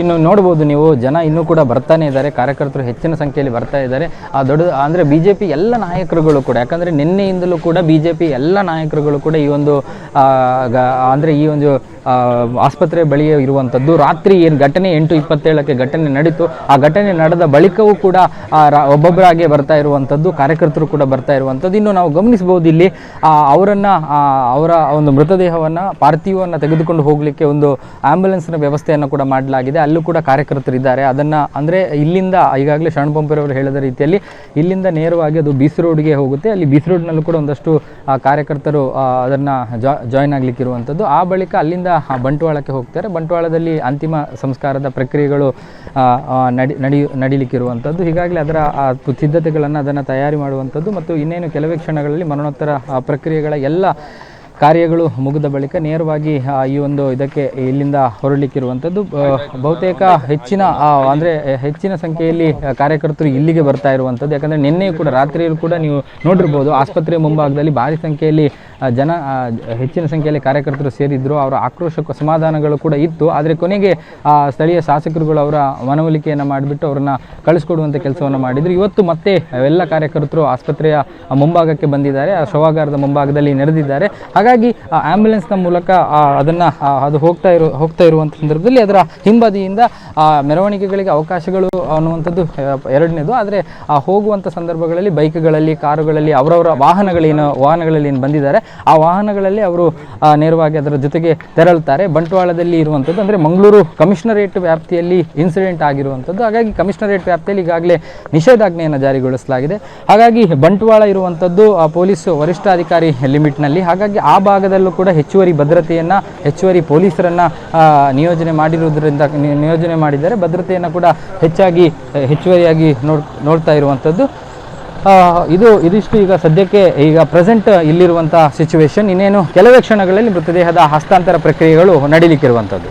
ಇನ್ನು ನೋಡ್ಬೋದು ನೀವು, ಜನ ಇನ್ನೂ ಕೂಡ ಬರ್ತಾನೆ ಇದ್ದಾರೆ, ಕಾರ್ಯಕರ್ತರು ಹೆಚ್ಚಿನ ಸಂಖ್ಯೆಯಲ್ಲಿ ಬರ್ತಾ ಇದ್ದಾರೆ. ಆ ದೊಡ್ಡ, ಅಂದರೆ ಬಿ ಜೆ ಪಿ ಎಲ್ಲ ನಾಯಕರುಗಳು ಕೂಡ, ಯಾಕಂದರೆ ನಿನ್ನೆಯಿಂದಲೂ ಕೂಡ ಬಿ ಜೆ ಪಿ ಎಲ್ಲ ನಾಯಕರುಗಳು ಕೂಡ ಈ ಒಂದು ಅಂದರೆ ಈ ಒಂದು ಆಸ್ಪತ್ರೆ ಬಳಿ ಇರುವಂಥದ್ದು. ರಾತ್ರಿ ಏನು ಘಟನೆ ಎಂಟು ಇಪ್ಪತ್ತೇಳಕ್ಕೆ ಘಟನೆ ನಡೀತು. ಆ ಘಟನೆ ನಡೆದ ಬಳಿಕವೂ ಕೂಡ ಒಬ್ಬೊಬ್ಬರಾಗೆ ಬರ್ತಾ ಇರುವಂಥದ್ದು, ಕಾರ್ಯಕರ್ತರು ಕೂಡ ಬರ್ತಾ ಇರುವಂಥದ್ದು. ಇನ್ನು ನಾವು ಗಮನಿಸಬಹುದು ಇಲ್ಲಿ ಅವರನ್ನು ಅವರ ಒಂದು ಮೃತದೇಹವನ್ನು ಪಾರ್ಥಿವವನ್ನು ತೆಗೆದುಕೊಂಡು ಹೋಗಲಿಕ್ಕೆ ಒಂದು ಆಂಬ್ಯುಲೆನ್ಸ್ನ ವ್ಯವಸ್ಥೆಯನ್ನು ಕೂಡ ಮಾಡಲಾಗಿದೆ. ಅಲ್ಲೂ ಕೂಡ ಕಾರ್ಯಕರ್ತರಿದ್ದಾರೆ. ಅದನ್ನು, ಅಂದರೆ ಇಲ್ಲಿಂದ, ಈಗಾಗಲೇ ಶರಣ್ ಪಂಪರವರು ಹೇಳಿದ ರೀತಿಯಲ್ಲಿ, ಇಲ್ಲಿಂದ ನೇರವಾಗಿ ಅದು ಬೀಸ್ ರೋಡ್ಗೆ ಹೋಗುತ್ತೆ. ಅಲ್ಲಿ ಬೀಸ್ ರೋಡ್ನಲ್ಲೂ ಕೂಡ ಒಂದಷ್ಟು ಕಾರ್ಯಕರ್ತರು ಅದನ್ನು ಅದನ್ನ ಜಾಯ್ನ್ ಆಗಲಿಕ್ಕೆ ಇರುವಂಥದ್ದು ಆ ಬಳಿಕ ಅಲ್ಲಿಂದ ಬಂಟ್ವಾಳಕ್ಕೆ ಹೋಗ್ತಾರೆ. ಬಂಟ್ವಾಳದಲ್ಲಿ ಅಂತಿಮ ಸಂಸ್ಕಾರದ ಪ್ರಕ್ರಿಯೆಗಳು ನಡಿ ನಡಿ, ನಡೀಲಿಕ್ಕಿರುವಂಥದ್ದು. ಹೀಗಾಗಲೇ ಅದರ ಸಿದ್ಧತೆಗಳನ್ನು ಅದನ್ನು ತಯಾರಿ ಮಾಡುವಂಥದ್ದು. ಮತ್ತು ಇನ್ನೇನು ಕೆಲವೇ ಕ್ಷಣಗಳಲ್ಲಿ ಮರಣೋತ್ತರ ಪ್ರಕ್ರಿಯೆಗಳ ಎಲ್ಲ ಕಾರ್ಯಗಳು ಮುಗಿದ ಬಳಿಕ ನೇರವಾಗಿ ಈ ಒಂದು ಇದಕ್ಕೆ ಇಲ್ಲಿಂದ ಹೊರಡಲಿಕ್ಕಿರುವಂಥದ್ದು ಬಹುತೇಕ ಹೆಚ್ಚಿನ ಅಂದರೆ ಹೆಚ್ಚಿನ ಸಂಖ್ಯೆಯಲ್ಲಿ ಕಾರ್ಯಕರ್ತರು ಇಲ್ಲಿಗೆ ಬರ್ತಾ ಇರುವಂಥದ್ದು. ಯಾಕಂದರೆ ನಿನ್ನೆಯೂ ಕೂಡ, ರಾತ್ರಿಯಲ್ಲೂ ಕೂಡ ನೀವು ನೋಡಿರ್ಬೋದು, ಆಸ್ಪತ್ರೆ ಮುಂಭಾಗದಲ್ಲಿ ಭಾರಿ ಸಂಖ್ಯೆಯಲ್ಲಿ ಜನ ಹೆಚ್ಚಿನ ಸಂಖ್ಯೆಯಲ್ಲಿ ಕಾರ್ಯಕರ್ತರು ಸೇರಿದ್ರು. ಅವರ ಆಕ್ರೋಶ ಸಮಾಧಾನಗಳು ಕೂಡ ಇತ್ತು. ಆದರೆ ಕೊನೆಗೆ ಸ್ಥಳೀಯ ಶಾಸಕರುಗಳು ಅವರ ಮನವೊಲಿಕೆಯನ್ನು ಮಾಡಿಬಿಟ್ಟು ಅವರನ್ನು ಕಳಿಸ್ಕೊಡುವಂಥ ಕೆಲಸವನ್ನು ಮಾಡಿದ್ರು. ಇವತ್ತು ಮತ್ತೆ ಎಲ್ಲ ಕಾರ್ಯಕರ್ತರು ಆಸ್ಪತ್ರೆಯ ಮುಂಭಾಗಕ್ಕೆ ಬಂದಿದ್ದಾರೆ. ಆ ಶವಾಗಾರದ ಮುಂಭಾಗದಲ್ಲಿ ನೆರೆದಿದ್ದಾರೆ ಹಾಗಾಗಿ ಆಂಬ್ಯುಲೆನ್ಸ್ನ ಮೂಲಕ ಅದನ್ನ ಅದು ಹೋಗ್ತಾ ಇರೋ, ಹೋಗ್ತಾ ಇರುವಂಥ ಸಂದರ್ಭದಲ್ಲಿ ಅದರ ಹಿಂಬದಿಯಿಂದ ಮೆರವಣಿಗೆಗಳಿಗೆ ಅವಕಾಶಗಳು ಅನ್ನುವಂಥದ್ದು ಎರಡನೇದು. ಆದರೆ, ಆ ಹೋಗುವಂಥ ಸಂದರ್ಭಗಳಲ್ಲಿ ಬೈಕ್ಗಳಲ್ಲಿ, ಕಾರುಗಳಲ್ಲಿ, ಅವರವರ ವಾಹನಗಳೇನು, ವಾಹನಗಳಲ್ಲಿ ಏನು ಬಂದಿದ್ದಾರೆ, ಆ ವಾಹನಗಳಲ್ಲಿ ಅವರು ನೇರವಾಗಿ ಅದರ ಜೊತೆಗೆ ತೆರಳುತ್ತಾರೆ ಬಂಟ್ವಾಳದಲ್ಲಿ ಇರುವಂಥದ್ದು ಅಂದರೆ ಮಂಗಳೂರು ಕಮಿಷನರೇಟ್ ವ್ಯಾಪ್ತಿಯಲ್ಲಿ ಇನ್ಸಿಡೆಂಟ್ ಆಗಿರುವಂಥದ್ದು. ಹಾಗಾಗಿ ಕಮಿಷನರೇಟ್ ವ್ಯಾಪ್ತಿಯಲ್ಲಿ ಈಗಾಗಲೇ ನಿಷೇಧಾಜ್ಞೆಯನ್ನು ಜಾರಿಗೊಳಿಸಲಾಗಿದೆ. ಹಾಗಾಗಿ ಬಂಟ್ವಾಳ ಇರುವಂಥದ್ದು ಪೊಲೀಸ್ ವರಿಷ್ಠಾಧಿಕಾರಿ ಲಿಮಿಟ್ನಲ್ಲಿ. ಹಾಗಾಗಿ ಆ ಭಾಗದಲ್ಲೂ ಕೂಡ ಹೆಚ್ಚುವರಿ ಭದ್ರತೆಯನ್ನು, ಹೆಚ್ಚುವರಿ ಪೊಲೀಸರನ್ನು ನಿಯೋಜನೆ ಮಾಡಿರುವುದರಿಂದ ನಿಯೋಜನೆ ಮಾಡಿದ್ದಾರೆ. ಭದ್ರತೆಯನ್ನು ಕೂಡ ಹೆಚ್ಚಾಗಿ, ಹೆಚ್ಚುವರಿಯಾಗಿ ನೋಡ್, ನೋಡ್ತಾ ಇರುವಂಥದ್ದು ಇದು ಇದಿಷ್ಟು ಈಗ ಸದ್ಯಕ್ಕೆ ಈಗ ಪ್ರೆಸೆಂಟ್ ಇಲ್ಲಿರುವಂಥ ಸಿಚುವೇಶನ್ ಇನ್ನೇನು ಕೆಲವೇ ಕ್ಷಣಗಳಲ್ಲಿ ಮೃತದೇಹದ ಹಸ್ತಾಂತರ ಪ್ರಕ್ರಿಯೆಗಳು ನಡೀಲಿಕ್ಕಿರುವಂಥದ್ದು